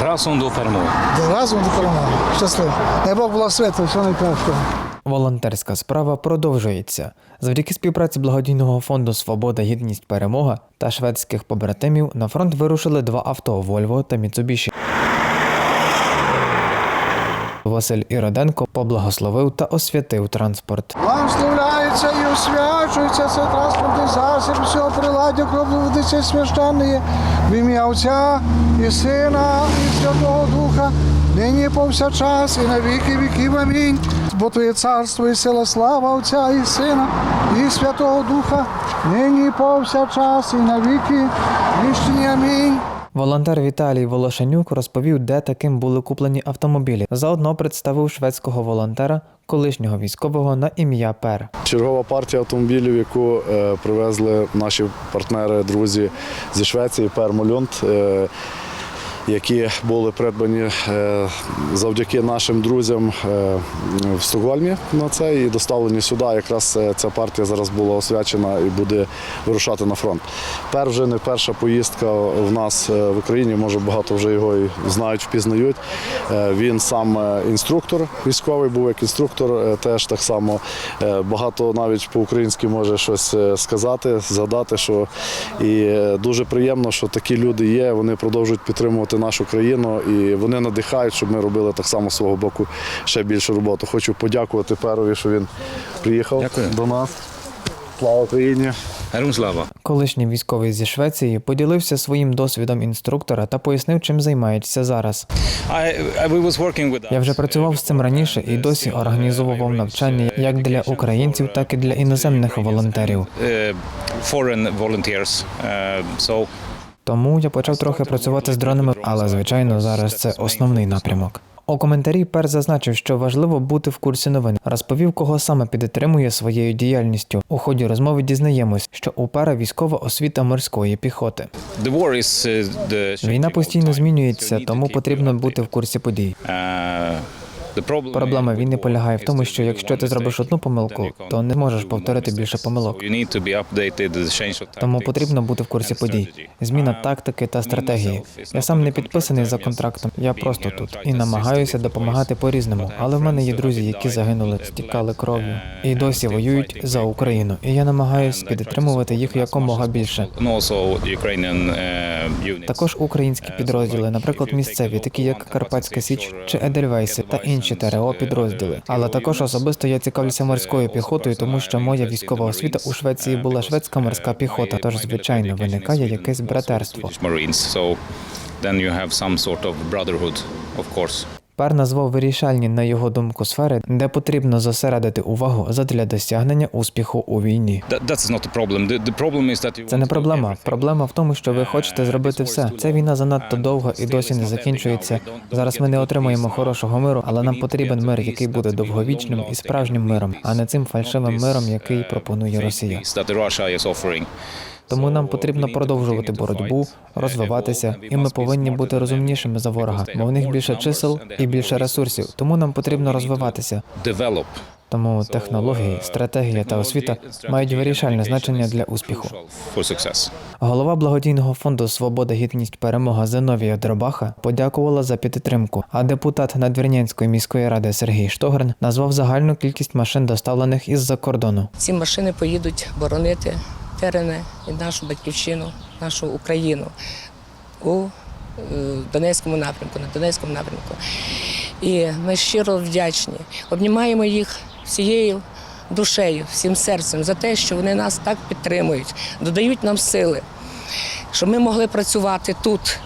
Разом до перемоги. Разом до перемоги. Щасливо. Дай Бог благословити, все найкращого. Волонтерська справа продовжується. Завдяки співпраці благодійного фонду Свобода, гідність, перемога та шведських побратимів на фронт вирушили два авто Вольво та Міцубіші. Василь Іроденко поблагословив та освятив транспорт. Благословляється і освячується цей транспортний засіб, всього приладдя кров'ю водиці священної, в ім'я Отця і Сина, і Святого Духа, нині і повсякчас, і на віки віків. Амінь. Бо Твоє царство і сила, слава Отця і Сина, і Святого Духа, нині повсякчас, і на віки вічні. Амінь. Волонтер Віталій Волошенюк розповів, де таким були куплені автомобілі. Заодно представив шведського волонтера, колишнього військового на ім'я Пер. Чергова партія автомобілів, яку е, привезли наші партнери, друзі зі Швеції, Пермолюнд, е, які були придбані е, завдяки нашим друзям е, в Стокгольмі на це і доставлені сюди. Якраз е, ця партія зараз була освячена і буде вирушати на фронт. Пер вже не перша поїздка в нас в Україні, може багато вже його і знають, впізнають. Він сам інструктор військовий, був як інструктор, теж так само багато навіть по-українськи може щось сказати, згадати, що і дуже приємно, що такі люди є. Вони продовжують підтримувати нашу країну і вони надихають, щоб ми робили так само з свого боку ще більше роботу. Хочу подякувати Перові, що він приїхав Дякую. до нас. Слава Україні! Слава. Колишній військовий зі Швеції поділився своїм досвідом інструктора та пояснив, чим займається зараз. Я вже працював з цим раніше і досі організовував навчання як для українців, так і для іноземних волонтерів. Тому я почав трохи працювати з дронами, але звичайно зараз це основний напрямок. У коментарі Пер зазначив, що важливо бути в курсі новин. Розповів, кого саме підтримує своєю діяльністю. У ході розмови дізнаємось, що у Пера військова освіта морської піхоти. Війна постійно змінюється, тому потрібно бути в курсі подій. Проблема війни полягає в тому, що якщо ти зробиш одну помилку, то не можеш повторити більше помилок. Тому потрібно бути в курсі подій. Зміна тактики та стратегії. Я сам не підписаний за контрактом. Я просто тут і намагаюся допомагати I have Але в мене є друзі, які загинули, стікали кров'ю і досі воюють за. Україну. І я to підтримувати їх якомога більше. Також українські підрозділи, наприклад, місцеві, такі як Карпатська Січ чи Едельвейси та інші ТРО підрозділи. Але також особисто я цікавлюся морською піхотою, тому що моя військова освіта у Швеції була шведська морська піхота. Тож, звичайно, виникає якесь братерство. Of brotherhood, of course. Пер назвав вирішальні, на його думку, сфери, де потрібно зосередити увагу задля досягнення успіху у війні. Це не проблема. Проблема в тому, що ви хочете зробити все. Ця війна занадто довга і досі не закінчується. Зараз ми не отримаємо хорошого миру, але нам потрібен мир, який буде довговічним і справжнім миром, а не цим фальшивим миром, який пропонує Росія. Тому нам потрібно продовжувати боротьбу, розвиватися, і ми повинні бути розумнішими за ворога, бо в них більше чисел і більше ресурсів. Тому нам потрібно розвиватися. Тому технології, стратегія та освіта мають вирішальне значення для успіху. Голова благодійного фонду Свобода, гідність, перемога Зиновія Дробаха подякувала за підтримку. А депутат Надвірнянської міської ради Сергій Штогрин назвав загальну кількість машин, доставлених із-за кордону. Ці машини поїдуть боронити терени і нашу батьківщину, нашу Україну у е, Донецькому напрямку, на Донецькому напрямку. І ми щиро вдячні. Обнімаємо їх всією душею, всім серцем за те, що вони нас так підтримують, додають нам сили, щоб ми могли працювати тут.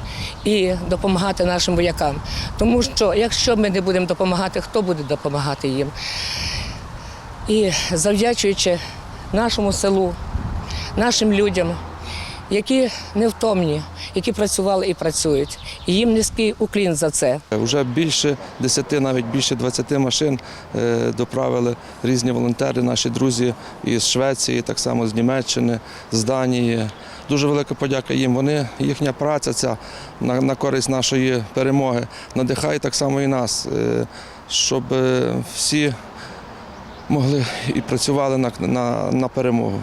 І допомагати нашим воякам. Тому що якщо ми не будемо допомагати, хто буде допомагати їм? І завдячуючи нашому селу, нашим людям, які невтомні, які працювали і працюють. І їм низький уклін за це. Вже більше 10, навіть більше 20 машин е, доправили різні волонтери, наші друзі із Швеції, так само з Німеччини, з Данії. Дуже велика подяка їм. Вони, їхня праця ця на, на користь нашої перемоги надихає так само і нас, е, щоб е, всі могли і працювали на, на, на перемогу.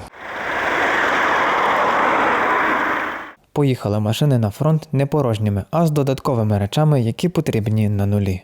Поїхали машини на фронт не порожніми, а з додатковими речами, які потрібні на нулі.